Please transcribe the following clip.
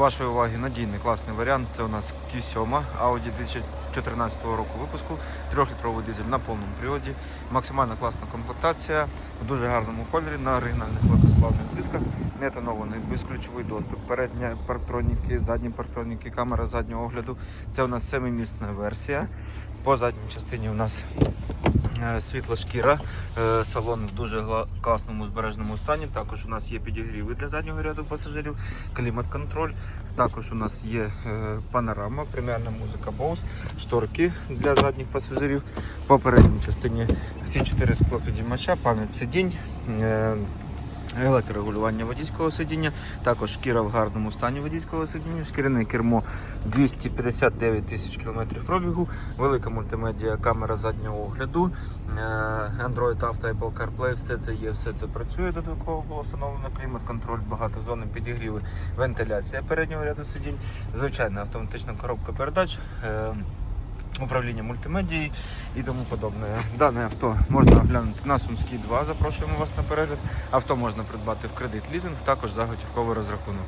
Вашої уваги надійний класний варіант. Це у нас Q7 Audi 2014 року випуску, 3-літровий дизель на повному приводі. Максимально класна комплектація в дуже гарному кольорі на оригінальних легкосплавних дисках. Не тонований, безключовий доступ, передні парктроніки, задні парктроніки, камера заднього огляду. Це у нас 7-місна версія. По задній частині у нас світла шкіра, Е, салон в дуже класному збережному стані. Також у нас є підігріви для заднього ряду пасажирів, клімат-контроль. Також у нас є е, панорама, преміальна музика Bose, шторки для задніх пасажирів. По передній частині всі чотири склопідіймача, пам'ять сидінь. Е, Електрорегулювання водійського сидіння, також шкіра в гарному стані водійського сидіння, шкіряне кермо 259 тисяч кілометрів пробігу, велика мультимедіа, камера заднього огляду, е, Android Auto, Apple CarPlay, все це є, все це працює. Додатково було встановлено клімат-контроль, багато зони підігріви, вентиляція переднього ряду сидінь, звичайна автоматична коробка передач. Управління мультимедії і тому подобне. Дане авто можна оглянути на Сумській 2. Запрошуємо вас на перегляд. Авто можна придбати в кредит лізинг, також за готівковий розрахунок.